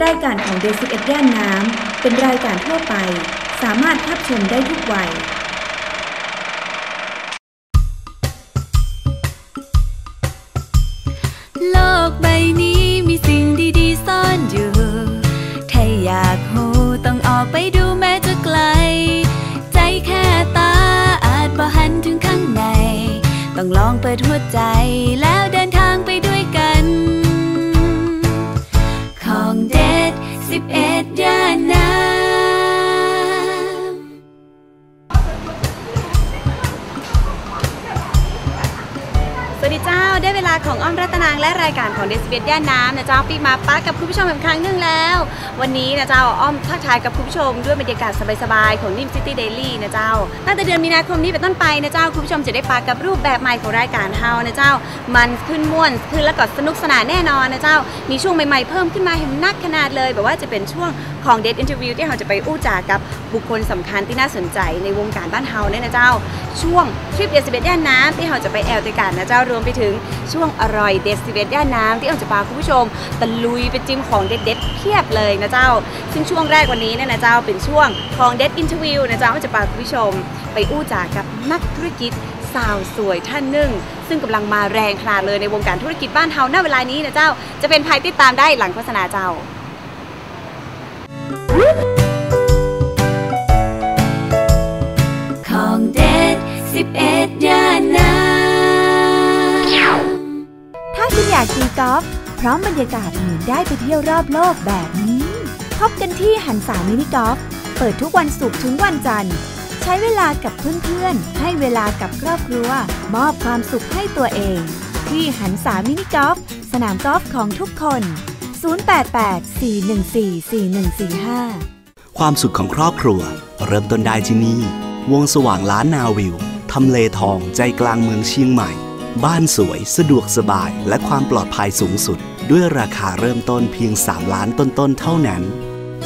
รายการของเดซิเอ็ดย่านน้ำเป็นรายการทั่วไป สามารถรับชมได้ทุกวัยโลกใบนี้มีสิ่งดีๆซ่อนอยู่ ถ้าอยากหูต้องออกไปดูแม้จะไกล ใจแค่ตาอาจบ่หันถึงข้างใน ต้องลองเปิดหัวใจแล้วเดินทางได้าของอ้อมรัตนางและรายการของเดสเบียดย่านน้ำนะเจ้าปีมาป้ากับคุณผู้ชมอีกครั้งหนึ่งแล้ว วันนี้นะเจ้าอ้อมทักทายกับคุณผู้ชมด้วยบรรยากาศสบายๆของนิมซิตี้เดลี่นะเจ้าตั้งแต่เดือนมีนาคมนี้เป็นต้นไปนะเจ้าคุณผู้ชมจะได้ปากับรูปแบบใหม่ของรายการเฮานะเจ้า มันขึ้นม่วนขึ้นแล้วก็สนุกสนานแน่นอนนะเจ้ามีช่วงใหม่ๆเพิ่มขึ้นมาเห็นนักขนาดเลยแบบว่าจะเป็นช่วงของเดทอินเทอร์วิวที่เราจะไปอู้จากับบุคคลสำคัญที่น่าสนใจในวงการบ้านเฮาเนี่ยนะเจ้า ช่วงทริปเดสเบดย่านน้ำที่เราจะไปแอลติกันนะเจ้ารวมไปถึงช่วงอร่อยเดสเบดย่านน้ำที่เราจะพาคุณผู้ชมตะลุยไปจิ้มของเด็ดๆเพียบเลยนะเจ้า ซึ่งช่วงแรกวันนี้เนี่ยนะเจ้าเป็นช่วงของเดทอินเทอร์วิวนะเจ้าเราจะพาคุณผู้ชม ไปอู้จากับนักธุรกิจสาวสวยท่านหนึ่ง ซึ่งกำลังมาแรงขนาดเลยในวงการธุรกิจบ้านเฮาณเวลานี้นะเจ้า จะเป็นภัยติดตามได้หลังโฆษณาเจ้า ของเด็ดสิบเอ็ดย่านน้ำถ้าคุณอยากตีกอล์ฟพร้อมบรรยากาศเหมือนได้ไปเที่ยวรอบโลกแบบนี้ พบกันที่หันสามินิกอล์ฟเปิดทุกวันศุกร์ถึงวันจันทร์ ใช้เวลากับเพื่อนๆ ให้เวลากับครอบครัว มอบความสุขให้ตัวเอง ที่หันสามินิกอล์ฟสนามกอล์ฟของทุกคน 0884144145 ความสุขของครอบครัว เริ่มต้นได้ที่นี่ วงสว่างล้านนาวิว ทำเลทองใจกลางเมืองเชียงใหม่ บ้านสวยสะดวกสบายและความปลอดภัยสูงสุด ด้วยราคาเริ่มต้นเพียง 3 ล้านต้นๆเท่านั้น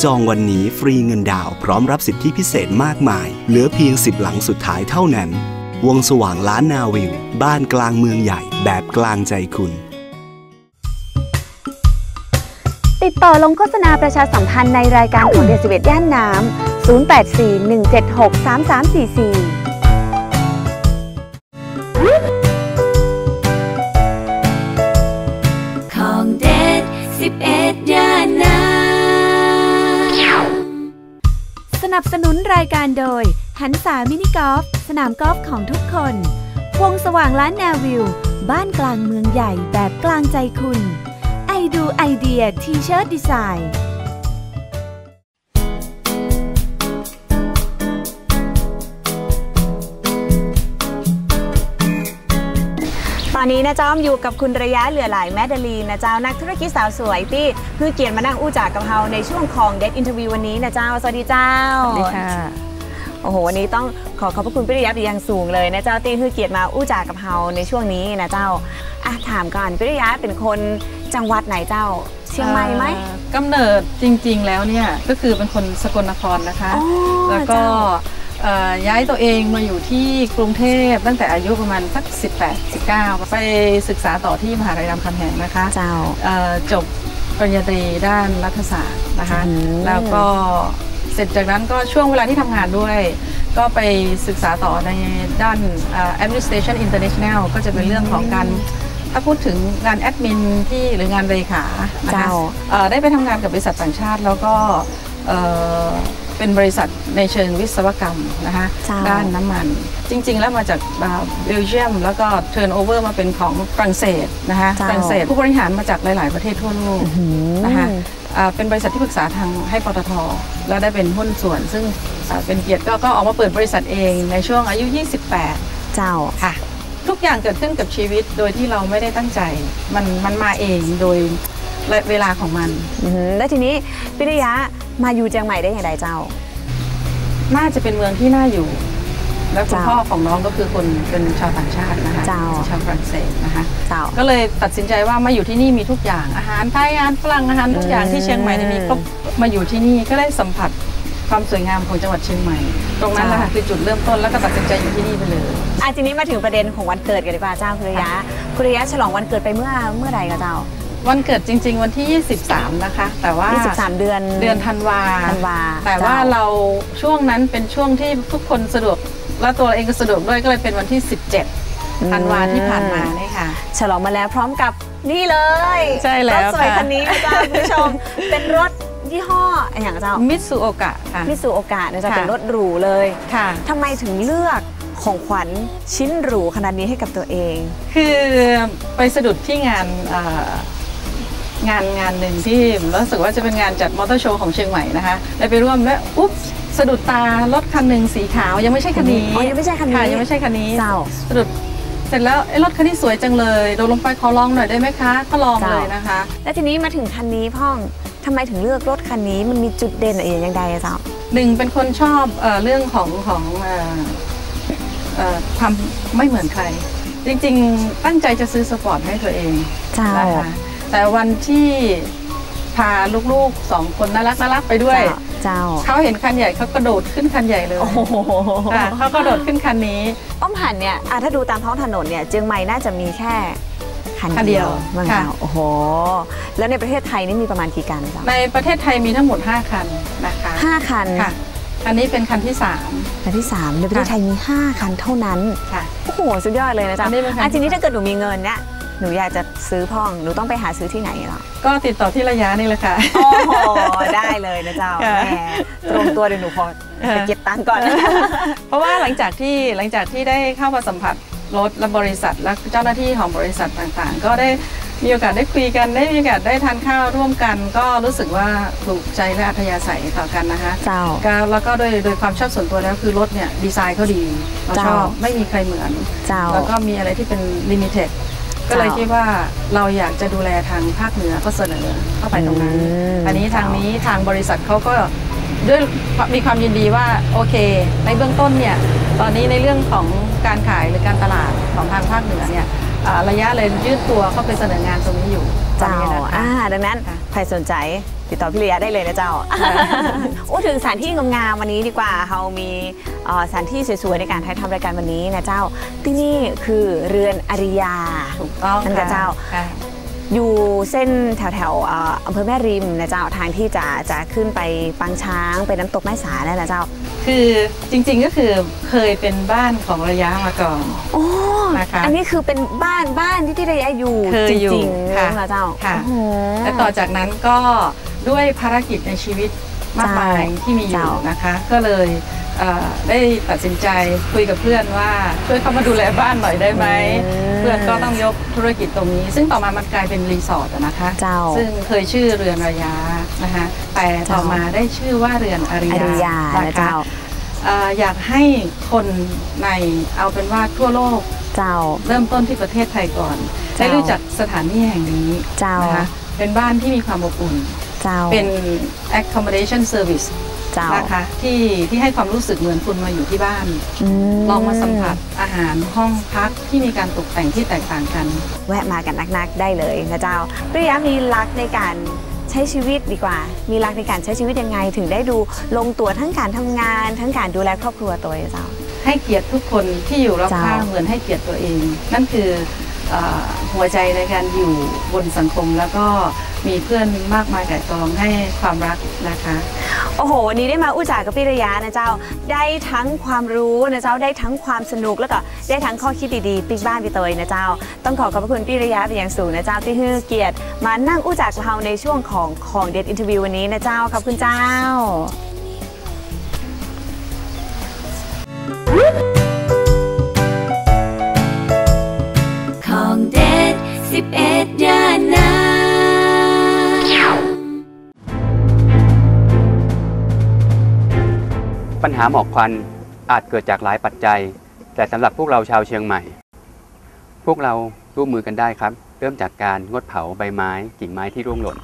จองวันนี้ฟรีเงินดาวพร้อมรับสิทธิพิเศษมากมาย เหลือเพียง 10 หลังสุดท้ายเท่านั้น วงสว่างล้านนาวิว บ้านกลางเมืองใหญ่แบบกลางใจคุณ ติดต่อลงโฆษณาประชาสัมพันธ์ในรายการของเดซิเบตย่านน้ำ 0841763344ของเด็ดสิบเอ็ดย่านน้ำสนับสนุนรายการโดย หันสามินิกอล์ฟสนามกอล์ฟของทุกคนวงสว่างล้านนาวิว บ้านกลางเมืองใหญ่แบบกลางใจคุณ ดูไอเดียทีเชิร์ตดีไซน์ตอนนี้นะเจ้าอ้อมอยู่กับคุณระยะเหลือหลายแมดดลีนะเจ้านักธุรกิจสาวสวยที่คือเกียรติมานั่งอู้จากกับเราในช่วงของเด t อินเทอร์วิววันนี้นะเจ้า สวัสดีเจ้าสวัสดีค่ะโอ้โหวันนี้ต้องขอขอบพระคุณพี่ระยะอย่างสูงเลยนะเจ้าที่คือเกียรติมาอู้จากกับเราในช่วงนี้นะเจ้าอะถามก่อนพี่ระยะเป็นคน จังหวัดไหนเจ้า เชียงใหม่ไหม เอ่อกำเนิดจริงๆแล้วเนี่ยก็คือเป็นคนสกลนครนะคะ อ๋อแล้วก็เจ้า เอ่อย้ายตัวเองมาอยู่ที่กรุงเทพตั้งแต่อายุประมาณสัก 18 19 ไปศึกษาต่อที่มหาลัยรามคำแหงนะคะเจ้า เอ่อจบปริญญาตรีด้านรัฐศาสตร์นะคะอืมแล้วก็เสร็จจากนั้นก็ช่วงเวลาที่ทำงานด้วย ก็ไปศึกษาต่อในด้านเอ่อ administration international ก็จะเป็นเรื่องของการ ถ้าพูดถึงงานแอดมินที่หรืองานเลขานะคะเจ้าเอ่อได้ไปทำงานกับบริษัทต่างชาติแล้วก็เอ่อเป็นบริษัทในเชิงวิศวกรรมนะคะเจ้าด้านน้ำมัน จริง ๆ แล้วมาจากเบลเยียม แล้วก็เทิร์นโอเวอร์มาเป็นของฝรั่งเศสนะคะเจ้าฝรั่งเศสผู้บริหารมาจากหลาย ๆ ประเทศทั่วโลกนะคะอ่าเป็นบริษัทที่ปรึกษาทางให้ปตท แล้วได้เป็นหุ้นส่วน ซึ่งอ่าเป็นเกียรติก็ก็ออกมาเปิดบริษัทเองในช่วงอายุ 28 เจ้าค่ะ ทุกอย่างเกิดขึ้นกับชีวิตโดยที่เราไม่ได้ตั้งใจ มันมันมาเองโดยเวลาของมันอือหือแล้วทีนี้พี่ระยะมาอยู่เชียงใหม่ได้อย่างไรเจ้า น่าจะเป็นเมืองที่น่าอยู่ แล้วคุณเจ้าพ่อของน้องก็คือคนเป็นชาวต่างชาตินะคะเจ้าชาวฝรั่งเศสนะคะเจ้าก็เลยตัดสินใจว่ามาอยู่ที่นี่มีทุกอย่างอาหารไทยอาหารฝรั่งอาหารทุกอย่างที่เชียงใหม่เนี่ยมีครบมาอยู่ที่นี่ก็ได้สัมผัสความสวยงามของจังหวัดเชียงใหม่ ตรงนั้นแหละค่ะคือจุดเริ่มต้นแล้วก็ตัดสินใจอยู่ที่นี่ไปเลย อะทีนี้มาถึงประเด็นของวันเกิดกันดีกว่าเจ้าคุณระยะคุณระยะฉลองวันเกิดไปเมื่อเมื่อใดกับเจ้า วันเกิดจริง ๆ วันที่ 23 นะคะ แต่ว่า 23 เดือนเดือนธันวาธันวา แต่ว่าจ้เราช่วงนั้นเป็นช่วงที่ทุกคนสะดวกและตัวเราเองก็สะดวกด้วยก็เลยเป็นวันที่ 17ธันวาที่ผ่านมาเนี่ยค่ะ ฉลองมาแล้วพร้อมกับนี่เลยใช่แล้วรถสวยค่ะคันนี้นะจ๊ะคุณผู้ชมเป็นรถยี่ห้ออย่างเจ้ามิตซูโอกะค่ะมิสูโอกาสนะจ๊ะค่ะเป็นรถหรูเลยค่ะทำไมถึงเลือก ของขวัญชิ้นหรูขนาดนี้ให้กับตัวเอง คือไปสะดุดที่งานเอ่องานงานหนึ่งที่รู้สึกว่าจะเป็นงานจัดมอเตอร์โชว์ของเชียงใหม่นะคะได้ไปร่วมแล้วอุ๊บสะดุดตารถคันหนึ่งสีขาวยังไม่ใช่คันนี้อ๋อยังไม่ใช่คันนี้ค่ะยังไม่ใช่คันนี้เจ้าสะดุดเสร็จแล้วไอ้รถคันนี้สวยจังเลยโดดลงไปขอลองหน่อยได้ไหมคะก็ลองเจ้าเลยนะคะ แล้วทีนี้มาถึงคันนี้พ่องทำไมถึงเลือกรถคันนี้มันมีจุดเด่นอะไรอย่างใดอะเจ้าหนึ่งเป็นคนชอบเออเรื่องของของ เอ่อเอ่อความไม่เหมือนใคร จริงๆ ตั้งใจจะซื้อสปอร์ตให้ตัวเองเจ้า นะคะแต่วันที่พาลูกๆสองคนน่ารักน่ารักไปด้วย เจ้า เขาเห็นคันใหญ่เขากระโดดขึ้นคันใหญ่เลยโอ้โหค่ะเขากระโดดขึ้นคันนี้ อ้อมหันเนี่ยอะถ้าดูตามท้องถนนเนี่ยเจียงใหม่น่าจะมีแค่คันคันเดีเดียยววมั้งค่ะเจ้าโอ้โห แล้วในประเทศไทยนี่มีประมาณกี่คันเจ้าในประเทศไทยมีทั้งหมด 5 คันนะคะห้าคัน ค่ะ อันนี้เป็นคันที่คันที่สามในประเทศไทยมีห้าคันเท่านั้น3ค่ะโอ้โห สุดยอดเลยนะจ๊ะอันนี้เป็นคันอะทีนี้ที่ถ้าเกิดหนูมีเงินเนี่ยหนูอยากจะซื้อพ่อง หนูต้องไปหาซื้อที่ไหนเหรอ ก็ติดต่อที่ระยะนี่แหละค่ะ โอ้โห ได้เลยนะเจ้าค่ะแหมตรงตัวเดี๋ยวหนูพอไปเก็บตังค์ก่อน เพราะว่าหลังจากที่หลังจากที่ได้เข้ามาสัมผัสรถและบริษัทและเจ้าหน้าที่ของบริษัทต่างๆ ก็ได้ มีโอกาสได้คุยกันได้มีโอกาสได้ทานข้าวร่วมกัน ก็รู้สึกว่าถูกใจและอัธยาศัยต่อกันนะคะเจ้า ก็แล้วก็โดยโดยความชอบส่วนตัวแล้วคือรถเนี่ยดีไซน์เขาดีเราเจ้าชอบไม่มีใครเหมือน เจ้า แล้วก็มีอะไรที่เป็นลิมิเต็ดก็เลยเจ้าคิดว่าเราอยากจะดูแลทางภาคเหนือก็เสนอเข้าไปตรงนั้น อืมอันนี้ทางเจ้านี้ทางบริษัทเขาก็ด้วยมีความยินดีว่าโอเค ในเบื้องต้นเนี่ยตอนนี้ในเรื่องของการขายหรือการตลาดของทางภาคเหนือเนี่ยอ่า ระยะเลยยืดตัวเข้าไปเสนองานตรงนี้อยู่ตอนเจ้านี้นะคะอ่าดังนั้นค่ะใครสนใจติดต่อพี่เลียได้เลยนะเจ้าโอ้ถึงสถานที่งามๆวันนี้ดีกว่าเรามีเอ่อสถานที่สวยๆในการถ่ายทำรายการวันนี้นะเจ้า ที่นี่คือเรือนอริยาถูกต้องนั่นก็ค่ะเจ้าค่ะ อยู่เส้นแถวแถวๆเอ่ออำเภอแม่ริมนะเจ้าทางที่จะจะขึ้นไปปางช้างไปน้ำตกแม่สานั่นนะเจ้า คือจริงๆก็คือเคยเป็นบ้านของระยะมาก่อนโอ้นะคะอันนี้คือเป็นบ้านบ้านที่ที่ระยะอยู่เคยจอยู่ริงๆเลยค่ะนะเจ้าค่ะโอ้โหและต่อจากนั้นก็ด้วยภารกิจในชีวิตมากมายที่มีอยู่เจ้านะคะ ก็เลยเอ่อ ได้ตัดสินใจคุยกับเพื่อนว่าช่วยเข้ามาดูแลบ้านหน่อยได้ไหม เพื่อนก็ต้องยกธุรกิจตรงนี้ ซึ่งต่อมามันกลายเป็นรีสอร์ทอะนะคะเจ้าซึ่งเคยชื่อเรือนระยะนะคะแต่ต่อมาได้ชื่อว่าเรือนอริอริยานะนะคะเจ้าเอ่ออยากให้คนในเอาเป็นว่าทั่วโลกเจ้าเริ่มต้นที่ประเทศไทยก่อนเจ้าได้รู้จักสถานที่แห่งนี้เจ้านะคะเป็นบ้านที่มีความอบอุ่นเจ้าเป็น accommodation service เจ้านะคะที่ที่ให้ความรู้สึกเหมือนคุณมาอยู่ที่บ้าน ลองมาสัมผัสอาหารห้องพักที่มีการตกแต่งที่แตกต่างกัน แวะมากันนักๆได้เลยนะเจ้าพี่ระยะมีรักในการใช้ชีวิตดีกว่า มีรักในการใช้ชีวิตยังไง ถึงได้ดูลงตัวทั้งการทำงาน ทั้งการดูแลครอบครัวตัวเองเจ้า ให้เกียรติทุกคนที่อยู่รอบข้างเจ้าเหมือนให้เกียรติตัวเอง นั่นคือเอ่อ หัวใจในการอยู่บนสังคม แล้วก็มีเพื่อนมากมายไก่ายกองให้ความรักนะคะ โอ้โห วันนี้ได้มาอู้จากกับพี่ระยะนะเจ้า ได้ทั้งความรู้นะเจ้า ได้ทั้งความสนุกแล้วก็ได้ทั้งข้อคิดดีๆปิ๊กบ้านพี่เตยนะเจ้า ต้องขอขอบพระคุณพี่ระยะเป็นอย่างสูงนะเจ้าที่ให้เกียรติ มานั่งอู้จากเราในช่วงของของเด็ดอินเทอร์วิววันนี้นะเจ้าขอบคุณเจ้า ปัญหาหมอกควันอาจเกิดจากหลายปัจจัย แต่สำหรับพวกเราชาวเชียงใหม่ พวกเราร่วมมือกันได้ครับ เริ่มจากการงดเผาใบไม้กิ่งไม้ที่ร่วงหล่น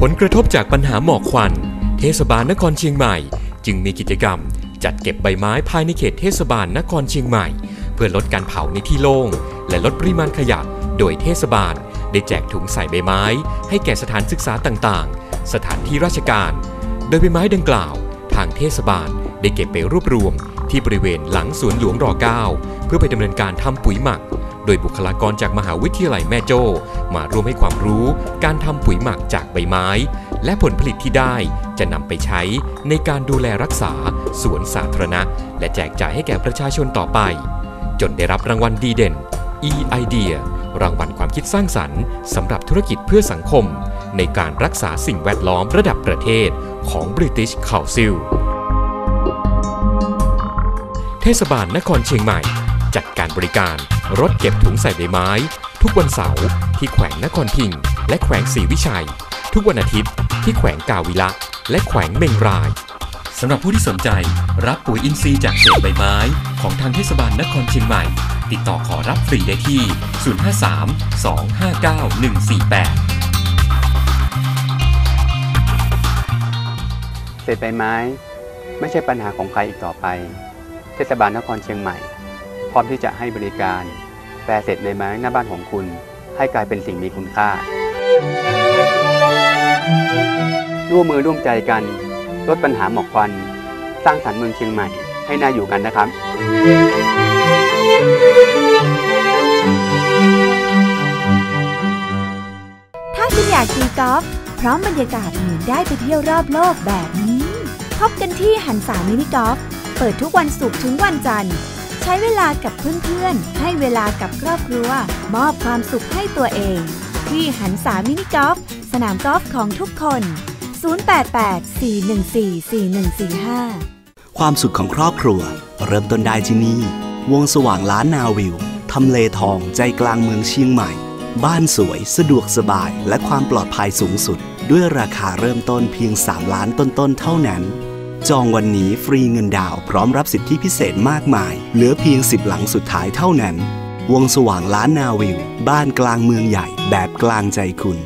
ผลกระทบจากปัญหาหมอกควัน เทศบาลนครเชียงใหม่ จึงมีกิจกรรม จัดเก็บใบไม้ภายในเขตเทศบาลนครเชียงใหม่ เพื่อลดการเผาในที่โล่งและลดปริมาณขยะ โดยเทศบาล ได้แจกถุงใส่ใบไม้ ให้แก่สถานศึกษาต่างๆ สถานที่ราชการ โดยใบไม้ดังกล่าว ทางเทศบาลได้เก็บไปรวบรวม ที่บริเวณหลังสวนหลวงร9เพื่อไปดำเนินการทำปุ๋ยหมัก โดยบุคลากรจากมหาวิทยาลัยแม่โจ้มาร่วมให้ความรู้ การทำปุ๋ยหมักจากใบไม้ และผลผลิตที่ได้จะนำไปใช้ในการดูแลรักษาสวนสาธารณะ และแจกจ่ายให้แก่ประชาชนต่อไป จนได้รับรางวัลดีเด่น e-idea รางวัลความคิดสร้างสรรค์สำหรับธุรกิจเพื่อสังคม ในการรักษาสิ่งแวดล้อมระดับประเทศของ British Council เทศบาลนครเชียงใหม่ จัดการบริการรถเก็บถุงใส่ใบไม้ ทุกวันเสาร์ที่แขวงนครพิงค์และแขวงศรีวิชัย ทุกวันอาทิตย์ที่แขวงกาวิละ และแขวงเมงราย สำหรับผู้ที่สนใจรับปุ๋ยอินทรีย์จากเศษใบไม้ ของทางเทศบาลนครเชียงใหม่ ติดต่อขอรับฟรีได้ที่ 053 259 148 เศษใบไม้ ไม่ใช่ปัญหาของใครอีกต่อไป เทศบาลนครเชียงใหม่ พร้อมที่จะให้บริการแปลเศษใบไม้หน้าบ้านของคุณ ให้กลายเป็นสิ่งมีคุณค่าร่วมมือร่วมใจกัน ลดปัญหาหมอกควัน สร้างสรรค์เมืองเชียงใหม่ให้น่าอยู่กันนะครับ ถ้าคุณอยากตีกอล์ฟพร้อมบรรยากาศเหมือนได้ไปเที่ยวรอบโลกแบบนี้ พบกันที่หันสามินิกอล์ฟเปิดทุกวันศุกร์ถึงวันจันทร์ ใช้เวลากับเพื่อนๆ ให้เวลากับครอบครัว มอบความสุขให้ตัวเอง ที่หันสามินิกอล์ฟสนามกอล์ฟของทุกคน 088-414-4145 ความสุขของครอบครัว เริ่มต้นได้ที่นี่ วงสว่างล้านนาวิว ทำเลทองใจกลางเมืองเชียงใหม่ บ้านสวยสะดวกสบายและความปลอดภัยสูงสุด ด้วยราคาเริ่มต้นเพียง 3 ล้านต้นๆเท่านั้น จองวันนี้ฟรีเงินดาวพร้อมรับสิทธิพิเศษมากมาย เหลือเพียง 10 หลังสุดท้ายเท่านั้น วงสว่างล้านนาวิว บ้านกลางเมืองใหญ่แบบกลางใจคุณ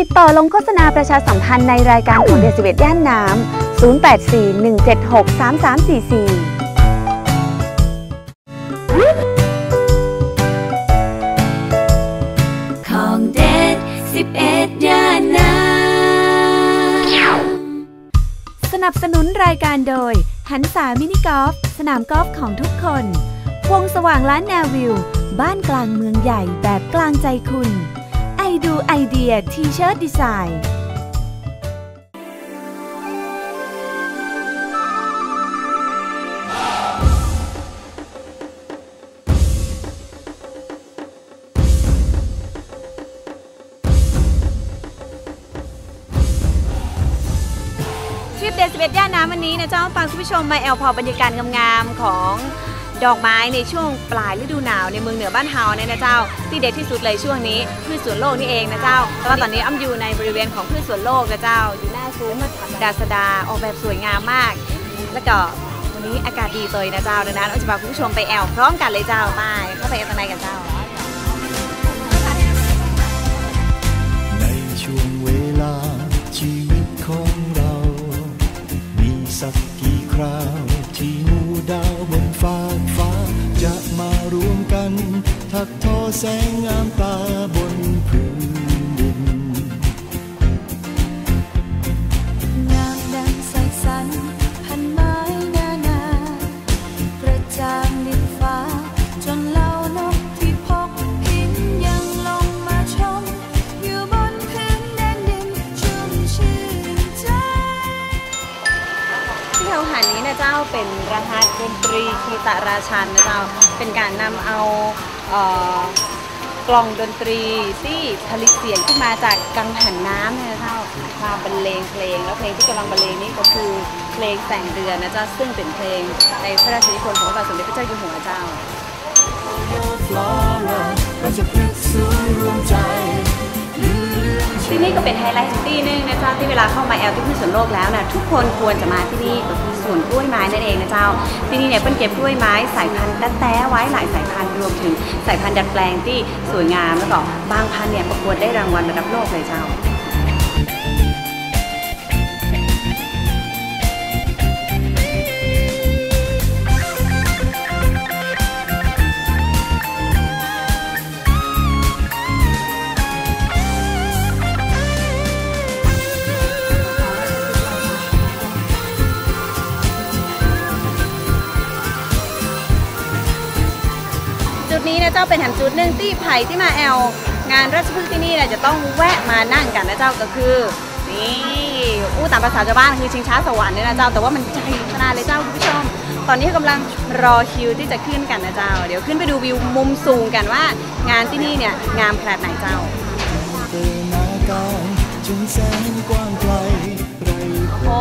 ติดต่อลงโฆษณาประชาสัมพันธ์ในรายการของเดซิเวตย่านน้ำ 0841763344ของเด็ด11ย่านน้ำสนับสนุนรายการโดย หันสามินิกอล์ฟสนามกอล์ฟของทุกคน วงสว่างล้านนาวิว บ้านกลางเมืองใหญ่แบบกลางใจคุณ ดูไอเดียทีเชิร์ตดีไซน์ทริปเดซเบตย่านน้ำวันนี้นะเจ้าพาคุณผู้ชมมาแอลพอบรรยากาศงามๆของ ดอกไม้ในช่วงปลายฤดูหนาวในเมืองเหนือบ้านเฮาเนี่ยนะเจ้า ที่เด็ดที่สุดเลยช่วงนี้พืชสวนโลกนี่เองนะเจ้าแต่ว่าตอนนี้อ้ำอยู่ในบริเวณของพืชสวนโลกนะเจ้า อยู่หน้าซุ้มดาสดาออกแบบสวยงามมาก แล้วก็วันนี้อากาศดีเตยนะเจ้าดังนั้นอ้ำจะพาคุณผู้ชมไปแอลพร้อมกันเลยเจ้าไปเข้าไปแอล แสงงามตาบนพื้นดิน งามดังแสงสันพันไม้นานากระจางดินฟ้า จนเล่านกที่พบหินยังลงมาชม อยู่บนพื้นแดนดินชุ่มชื่นใจที่เราหันนี้นะเจ้าเป็นรหัสดนตรีคีตราชันนะเจ้า เป็นการนำเอา กล่องดนตรีที่ผลิตเสียงขึ้นมาจากกังหันน้ำนะเจ้ามาบรรเลงเพลง แล้วเพลงที่กำลังบรรเลงนี้ก็คือเพลงแต่งเดือนนะเจ้าซึ่งเป็นเพลงในพระราชนิพนธ์ของพระบาทสมเด็จพระเจ้าอยู่หัวเจ้า ที่นี่ก็เป็นไฮไลท์ที่นึงนะเจ้าที่เวลาเข้ามาแอลที่พืชสวนโลกแล้วนะทุกคนควรจะมาที่นี่ก็คือสวนกล้วยไม้นั่นเองนะเจ้า ที่นี่เนี่ยเปิ้นเก็บกล้วยไม้สายพันธุ์แต้ไว้หลายสายพันธุ์รวมถึงสายพันธุ์ดัดแปลงที่สวยงามแล้วก็บางพันธุ์เนี่ยประกวดได้รางวัลระดับโลกเลยเจ้า นี้นะเจ้าเป็นหันจุดหนึ่งที่ไผ่ที่มาแอลงานราชพฤกษ์ที่นี่เนี่ยจะต้องแวะมานั่งกันนะเจ้าก็คือนี่อู้ตามภาษาชาวบ้านคือชิงช้าสวรรค์เนี่ยนะเจ้าแต่ว่ามันใหญ่ขนาดเลยเจ้าคุณผู้ชม ตอนนี้กำลังรอคิวที่จะขึ้นกันนะเจ้า เดี๋ยวขึ้นไปดูวิวมุมสูงกันว่า งานที่นี่เนี่ยงามขนาดไหนเจ้าโอ้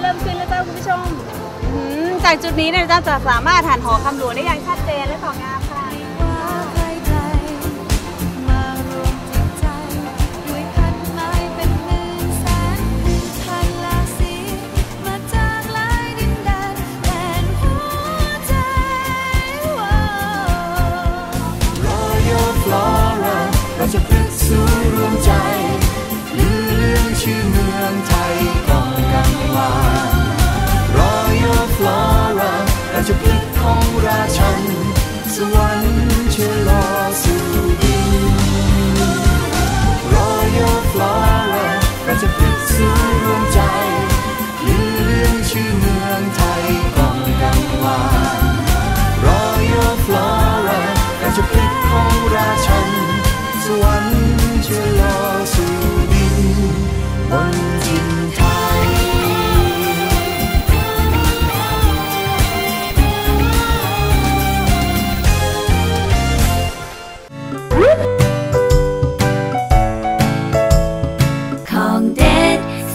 เริ่มขึ้นแล้วเจ้าคุณผู้ชมจากจุดนี้เนี่ยเจ้าจะสามารถหันหอคำหลวงได้อย่างชัดเจนและสองงาม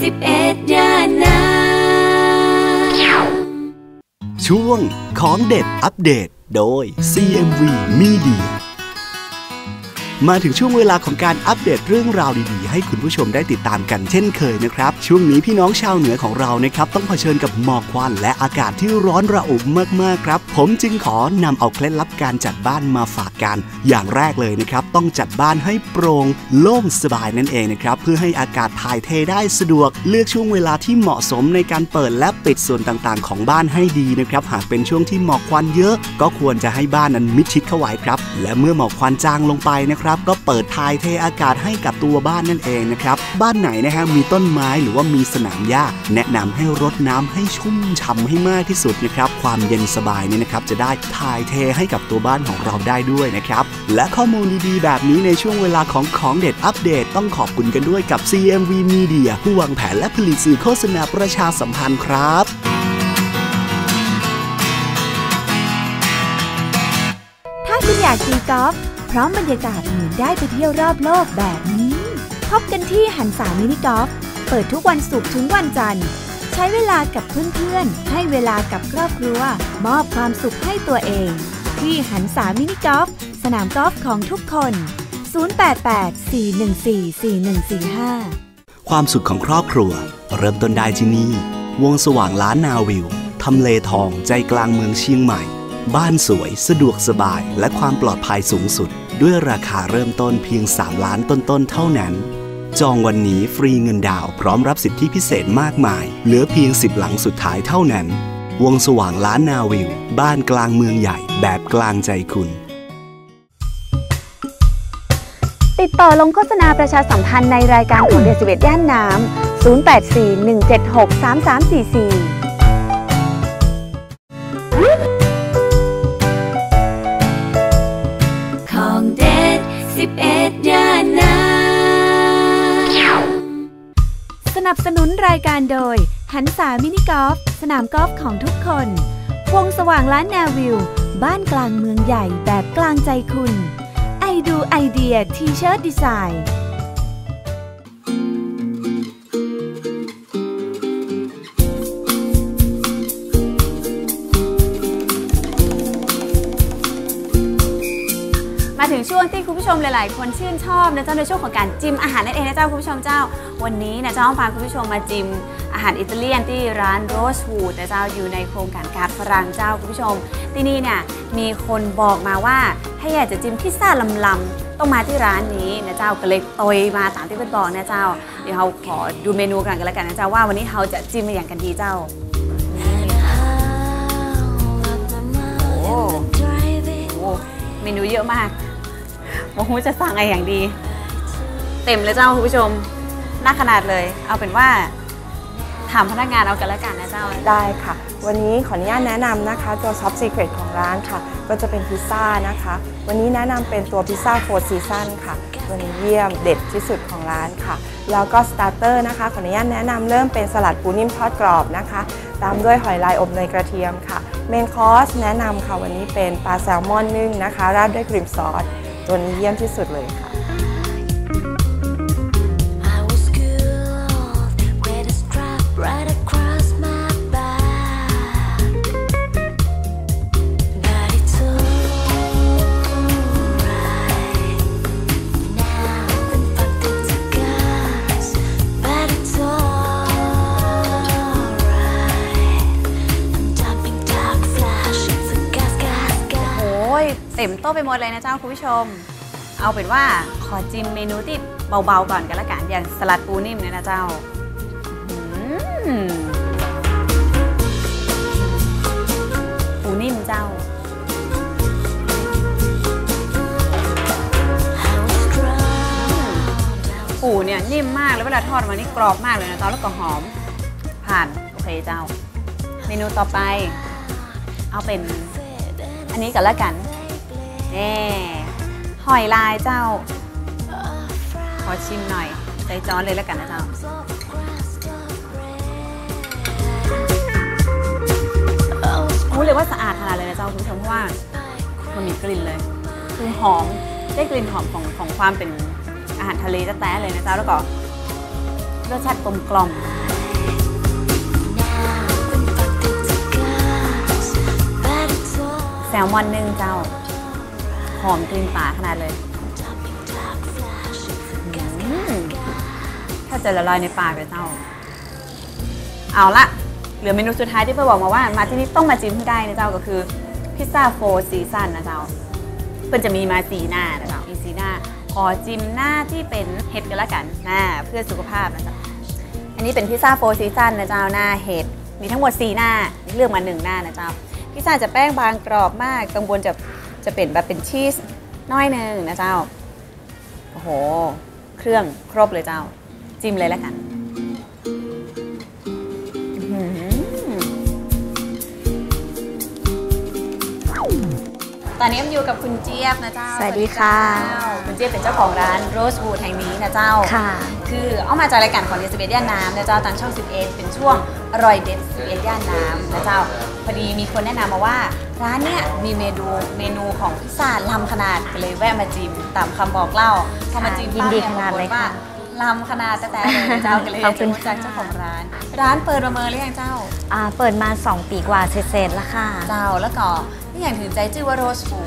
สิบเอ็ดยานช่วงของเด็ดอัปเดตโดย CMV Media มาถึงช่วงเวลาของการอัปเดตเรื่องราวดีๆ ให้คุณผู้ชมได้ติดตามกันเช่นเคยนะครับ ช่วงนี้พี่น้องชาวเหนือของเรานะครับต้องเผชิญกับหมอกควันและอากาศที่ร้อนระอุมากๆครับ ผมจึงขอนำเอาเคล็ดลับการจัดบ้านมาฝากกัน อย่างแรกเลยนะครับต้องจัดบ้านให้โปร่งโล่งสบายนั่นเองนะครับเพื่อให้อากาศถ่ายเทได้สะดวก เลือกช่วงเวลาที่เหมาะสมในการเปิดและปิดส่วนต่างๆ ของบ้านให้ดีนะครับหากเป็นช่วงที่หมอกควันเยอะ ก็ควรจะให้บ้านนั้นมิดชิดเข้าไว้ครับ และเมื่อหมอกควันจางลงไปนะครับก็เปิดถ่ายเทอากาศให้กับตัวบ้านนั่นเองนะครับ บ้านไหนนะฮะมีต้นไม้หรือว่ามีสนามหญ้า แนะนำให้รดน้ำให้ชุ่มฉ่ำให้มากที่สุดนะครับ ความเย็นสบายเนี่ยนะครับ จะได้ถ่ายเทให้กับตัวบ้านของเราได้ด้วยนะครับ และข้อมูลดีๆ แบบนี้ในช่วงเวลาของของเด็ดอัปเดต ต้องขอบคุณกันด้วยกับ CMV Media ผู้วางแผนและผลิตสื่อโฆษณาประชาสัมพันธ์ครับถ้าคุณอยากตีกอล์ฟ พร้อมบรรยากาศเหมือนได้ไปเที่ยวรอบโลกแบบนี้ พบกันที่หันสามินิกอล์ฟเปิดทุกวันศุกร์ถึงวันจันทร์ ใช้เวลากับเพื่อนๆ ให้เวลากับครอบครัว มอบความสุขให้ตัวเอง ที่หันสามินิกอล์ฟสนามกอล์ฟของทุกคน 088-414-4145 ความสุขของครอบครัว เริ่มต้นได้ที่นี่ วงสว่างล้านนาวิว ทำเลทองใจกลางเมืองเชียงใหม่ บ้านสวยสะดวกสบายและความปลอดภัยสูงสุด ด้วยราคาเริ่มต้นเพียง 3 ล้านต้นๆเท่านั้น จองวันนี้ฟรีเงินดาวพร้อมรับสิทธิพิเศษมากมาย เหลือเพียง 10 หลังสุดท้ายเท่านั้น วงสว่างล้านนาวิว บ้านกลางเมืองใหญ่แบบกลางใจคุณ ติดต่อลงโฆษณาประชาสัมพันธ์ในรายการของเดซิเวตย่านน้ำ0841763344 นับสนุนรายการโดย หันสามินิกอล์ฟสนามกอล์ฟของทุกคน วงสว่างล้านนาวิว บ้านกลางเมืองใหญ่แบบกลางใจคุณ ไอดูไอเดียทีเชิร์ตดีไซน์มาถึงช่วงที่ ชมหลาย ๆ คนชื่นชอบนะเจ้าในช่วงของการจิ้มอาหารนั่นเองนะเจ้าคุณผู้ชมเจ้า วันนี้นะเจ้าพาคุณผู้ชมมาจิ้มอาหารอิตาเลียนที่ร้านโรสวูดนะเจ้าอยู่ในโครงการการฝรั่งเจ้าคุณผู้ชม ที่นี่เนี่ยมีคนบอกมาว่าถ้าอยากจะจิ้มพิซซ่าลำๆต้องมาที่ร้านนี้นะเจ้าก็เลยตอยมาตามที่เพื่อนบอกนะเจ้า เดี๋ยวเราขอดูเมนูกันกันแล้วกันนะเจ้าว่าวันนี้เราจะจิ้มมาอย่างกันดีเจ้าโอ้โหเมนูเยอะมาก โอ้โหจะสั่งอะไรอย่างดี เต็มเลยเจ้าคุณผู้ชมน่าขนาดเลย เอาเป็นว่าถามพนักงานเอากันแล้วกันนะเจ้า ได้ค่ะ วันนี้ขออนุญาตแนะนำนะคะ ตัวซอฟต์ซีเครตของร้านค่ะ ก็จะเป็นพิซซ่านะคะ วันนี้แนะนำเป็นตัวพิซซ่าโฟร์ซีซันค่ะตัวนี้เยี่ยมเด็ดที่สุดของร้านค่ะ แล้วก็สตาร์เตอร์นะคะ ขออนุญาตแนะนำเริ่มเป็นสลัดปูนิ่มทอดกรอบนะคะ ตามด้วยหอยลายอบเนยกระเทียมค่ะ เมนคอร์สแนะนำค่ะวันนี้เป็นปลาแซลมอนนึ่งนะคะ ราดด้วยครีมซอส ตัวนี้เยี่ยมที่สุดเลยค่ะ โต๊ะไปหมดเลยนะเจ้าคุณผู้ชม เอาเป็นว่าขอจิ้มเมนูที่เบาๆก่อนกันละกันอย่างสลัดปูนิ่มเนี่ยนะเจ้าปูนิ่มเจ้าปูเนี่ยนิ่มมากแล้วเวลาทอดมานี่กรอบมากเลยนะเจ้าแล้วก็หอม ผ่านโอเคเจ้า เมนูต่อไป เอาเป็น อันนี้กันละกัน แน่หอยลายเจ้า ขอชิมหน่อย ใจจอนเลยแล้วกันนะเจ้ารู้เลยว่าสะอาดขนาดเลยนะเจ้าคุณผู้ชมเพราะว่ามันมีกลิ่นเลย คือหอมได้กลิ่นหอมของของความเป็นอาหารทะเลแท้ๆเลยนะเจ้าแล้วก็รสชาติกลมกล่อมแซลมอนนึ่งเจ้า หอมกลิ่นปลาขนาดเลยอืมถ้าจะละลายในปากเลยเจ้า เอาละเหลือเมนูสุดท้ายที่เพื่อบอกมาว่า มาที่นี่ต้องมาจิ้มให้ได้นะเจ้าก็คือพิซซ่าโฟร์ซีซันนะเจ้าเพื่อนจะมีมาสีหน้านะเจ้ามีสีหน้าขอจิ้มหน้าที่เป็นเห็ดกันละกันหน้าเพื่อสุขภาพนะเจ้าอันนี้เป็นพิซซ่าโฟร์ซีซันนะเจ้าหน้าเห็ดมีทั้งหมด 4 หน้าเลือกมา 1 หน้านะเจ้าพิซซ่าจะแป้งบางกรอบมากกังวลจะ จะเป็นแบบเป็นชีสน้อยหนึ่งนะเจ้า โอ้โห เครื่องครบเลยเจ้า จิ้มเลยแล้วกัน ตอนนี้ผมอยู่กับคุณเจี๊ยบนะเจ้าสวัสดีค่ะเจ้าคุณเจี๊ยบเป็นเจ้าของร้าน Rosewood แห่งนี้นะเจ้าค่ะ คือเอามาจากรายการของเดสเบย่านน้ำนะเจ้าทางช่อง 11 เป็นช่วงอร่อยเด็ด11ย่านน้ำนะเจ้าพอดีมีคนแนะนำมาว่าร้านเนี้ยมีเมนูเมนูของพิซซ่าลำขนาดก็เลยแวะมาจิ้มตามคำบอกเล่าพอมาจิ้มยินดีปั๊บขนาดเลยปรกฏว่าค่ะลำขนาดแต่แต่เลยนะเจ้าก็เลยขอบคุณรู้จักเจ้าของร้าน ร้านเปิดประเมินหรือยังเจ้า อ่าเปิดมา 2 ปีกว่าเสร็จๆแล้วค่ะ เจ้าแล้วก็นี่ อย่างถึงใจชื่อว่าโรสฟู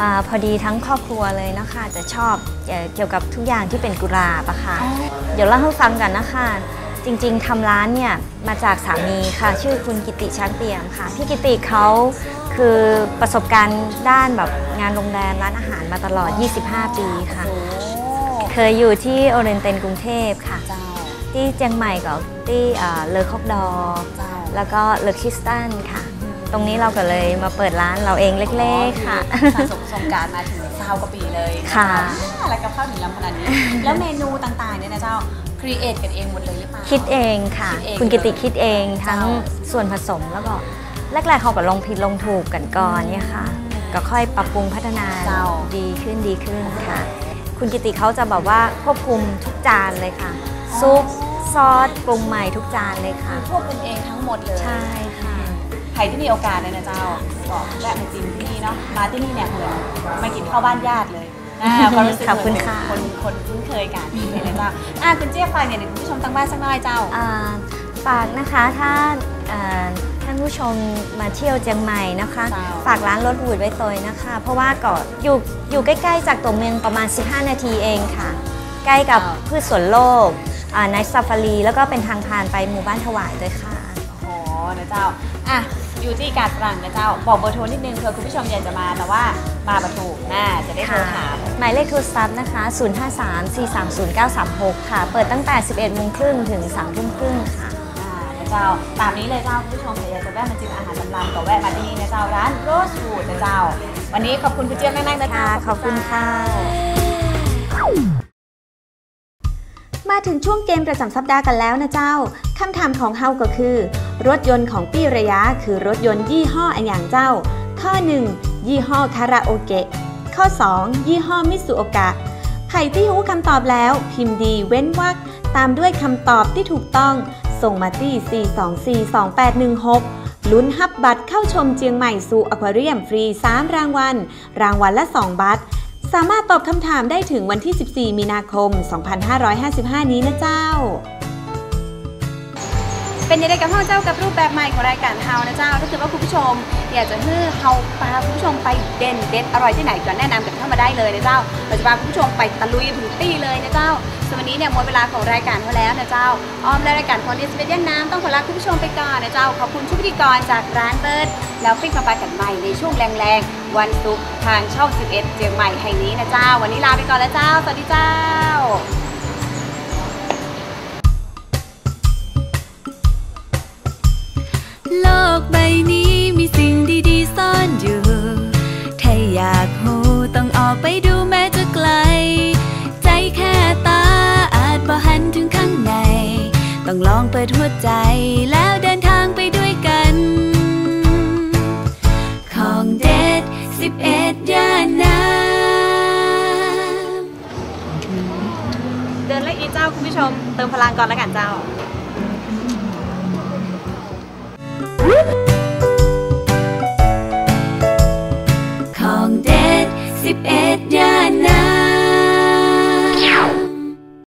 อาพอดีทั้งครอบครัวเลยนะคะจะชอบเอ่อเกี่ยวกับทุกอย่างที่เป็นกุหลาบอะค่ะ เดี๋ยวเล่าให้ฟังกันนะคะ จริงๆทำร้านเนี่ยมาจากสามีค่ะ ชื่อคุณกิติช้างเปี่ยมค่ะ พี่กิติเขาคือประสบการณ์ด้านแบบงานโรงแรมร้านอาหารมาตลอด 25 ปีค่ะ เคยอยู่ที่โอเรนเตนกรุงเทพค่ะเจ้าที่เจียงใหม่กับที่อ่าเลอคอกดอร์เจ้าแล้วก็เลอคิสตันค่ะ ตรงนี้เราก็เลยมาเปิดร้านเราเองเล็กๆค่ะ สะสมประสบการณ์มาถึงเก้ากว่าปีเลยค่ะอ่าแล้วก็เข้าถึงลำขนาดนี้ แล้วเมนูต่างๆเนี่ยนะเจ้าครีเอทกันเองหมดเลยหรือเปล่าคิดเองค่ะคิดเองคุณกิติคิดเองทั้งเจ้าส่วนผสมแล้วก็แรกๆเขาก็ลงผิดลงถูกกันก่อนเนี่ยค่ะ ก็ค่อยปรับปรุงพัฒนาเจ้าดีขึ้นดีขึ้นค่ะ คุณกิติเขาจะแบบว่าควบคุมทุกจานเลยค่ะซุปซอสปรุงใหม่ทุกจานเลยค่ะพวกเป็นเองทั้งหมดเลยใช่ค่ะ ใครที่มีโอกาสเลยนะเจ้าบอกแวะมาจิมที่นี่เนาะมาที่นี่เนี่ยเหมือนมากินข้าวบ้านญาติเลยนะความรู้สึกขอบคุณเหมืนค่ะคนคนคุ้นเคยกันเลยนะเจ้าอะคุณเจี๊ยบฟังเนี่ยเดี๋ยวคุณผู้ชมทางบ้านสักหน่อยเจ้าอ่าฝากนะคะถ้าอ่าท่านผู้ชมมาเที่ยวเจียงใหม่นะคะเจ้าฝากร้านรถวูดไว้ตัวนะคะ เพราะว่าก็อยู่อยู่ใกล้ๆจากตัวเมืองประมาณ 15 นาทีเองค่ะ ใกล้กับพืชสวนโลกในซาฟารีแล้วก็เป็นทางผ่านไปหมู่บ้านถวายด้วยค่ะโอ้โหนะเจ้าอะ อยู่ที่กาดฝรั่งนะเจ้า บอกเบอร์โทรนิดนึงเผื่อคุณผู้ชมอยากจะมาแต่ว่ามาประถูกน่าจะได้โทรถาม หมายเลขโทรศัพท์นะคะ 053-430-936 ค่ะ เปิดตั้งแต่ 11โมงครึ่งถึง3ทุ่มครึ่งค่ะอ่านะเจ้า ตามนี้เลยเจ้าคุณผู้ชมอยากจะแวะมาจิมอาหารลำๆก็แวะมาที่นี่นะเจ้าร้านโรสฟูดนะเจ้า วันนี้ขอบคุณคุณเจี๊ยบมากๆนะเจ้าค่ะขอบคุณค่ะ มาถึงช่วงเกมประจำสัปดาห์กันแล้วนะเจ้า คำถามของเฮาก็คือ รถยนต์ของปี้ระยะคือรถยนต์ยี่ห้ออันอย่างเจ้า ข้อ 1 ยี่ห้อคาราโอเกะ ข้อ 2 ยี่ห้อมิสุโอกะใครที่รู้คำตอบแล้ว พิมพ์ดีเว้นวรรคตามด้วยคำตอบที่ถูกต้อง ส่งมาที่ 4242816 ลุ้นฮับบัตรเข้าชมเจียงใหม่สู่อควาเรียมฟรี 3 รางวัล รางวัลละ 2 บัตร สามารถตอบคำถามได้ถึงวันที่ 14 มีนาคม 2555 นี้นะเจ้า เป็นยังไงกับห้องเจ้ากับรูปแบบใหม่ของรายการเฮานะเจ้า ถ้าเกิดว่าคุณผู้ชมอยากจะให้เฮาพาคุณผู้ชมไปเด่นเด็ดอร่อยที่ไหนก็แนะนำกันเข้ามาได้เลยนะเจ้าเราจะพาคุณผู้ชมไปตะลุยถึงตี้เลยนะเจ้าส่วนวันนี้เนี่ยหมดเวลาของรายการเขาแล้วนะเจ้าอ้อมและรายการคนดิสเปเดียนน้ำต้องขอลาคุณผู้ชมไปก่อนนะเจ้าขอบคุณชุดพิธีกรจากร้านเบิร์ดแล้วฟิกมาไปกันใหม่ในช่วงแรงๆวันศุกร์ทางช่อง 11 เจียงใหม่แห่งนี้นะเจ้า วันนี้ลาไปก่อนแล้วเจ้าสวัสดีเจ้า โลกใบนี้มีสิ่งดีๆซ่อนอยู่ ถ้าอยากหูต้องออกไปดูแม้จะไกล ใจแค่ตาอาจบ่หันถึงข้างใน ต้องลองเปิดหัวใจแล้วเดินทางไปด้วยกัน ของเด็ด11ย่านน้ำเดินไล่อีเจ้าคุณผู้ชม เติมพลังก่อนแล้วกันเจ้า ของเด็ด11